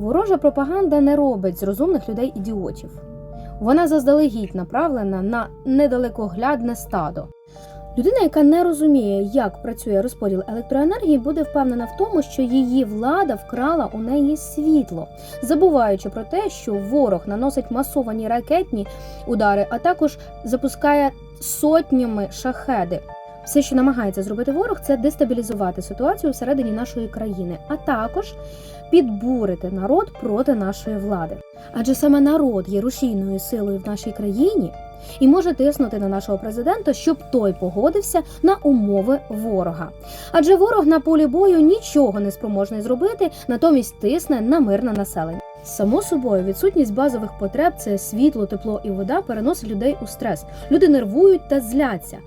Ворожа пропаганда не робить з розумних людей ідіотів. Вона заздалегідь направлена на недалекоглядне стадо. Людина, яка не розуміє, як працює розподіл електроенергії, буде впевнена в тому, що її влада вкрала у неї світло, забуваючи про те, що ворог наносить масовані ракетні удари, а також запускає сотнями шахеди. Все, що намагається зробити ворог, це дестабілізувати ситуацію всередині нашої країни, а також підбурити народ проти нашої влади. Адже саме народ є рушійною силою в нашій країні і може тиснути на нашого президента, щоб той погодився на умови ворога. Адже ворог на полі бою нічого не спроможний зробити, натомість тисне на мирне населення. Само собою, відсутність базових потреб це світло, тепло і вода переносить людей у стрес. Люди нервують та зляться,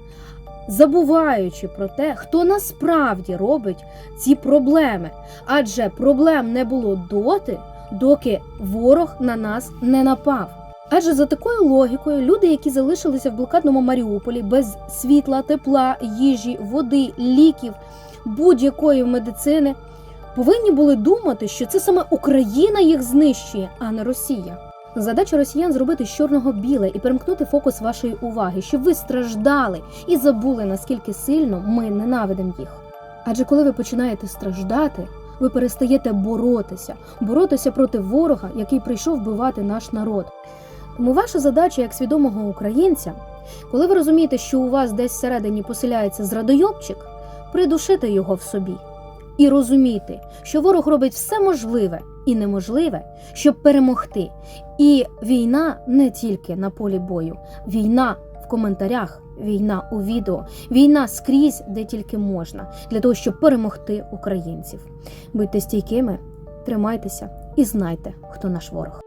забуваючи про те, хто насправді робить ці проблеми. Адже проблем не було доти, доки ворог на нас не напав. Адже за такою логікою люди, які залишилися в блокадному Маріуполі без світла, тепла, їжі, води, ліків, будь-якої медицини, повинні були думати, що це саме Україна їх знищує, а не Росія. Задача росіян зробити з чорного біле і перемкнути фокус вашої уваги, щоб ви страждали і забули, наскільки сильно ми ненавидимо їх. Адже коли ви починаєте страждати, ви перестаєте боротися, боротися проти ворога, який прийшов вбивати наш народ. Тому ваша задача як свідомого українця, коли ви розумієте, що у вас десь всередині поселяється зрадойобчик, придушити його в собі і розуміти, що ворог робить все можливе і неможливе, щоб перемогти. І війна не тільки на полі бою, війна в коментарях, війна у відео, війна скрізь, де тільки можна, для того, щоб перемогти українців. Будьте стійкими, тримайтеся і знайте, хто наш ворог.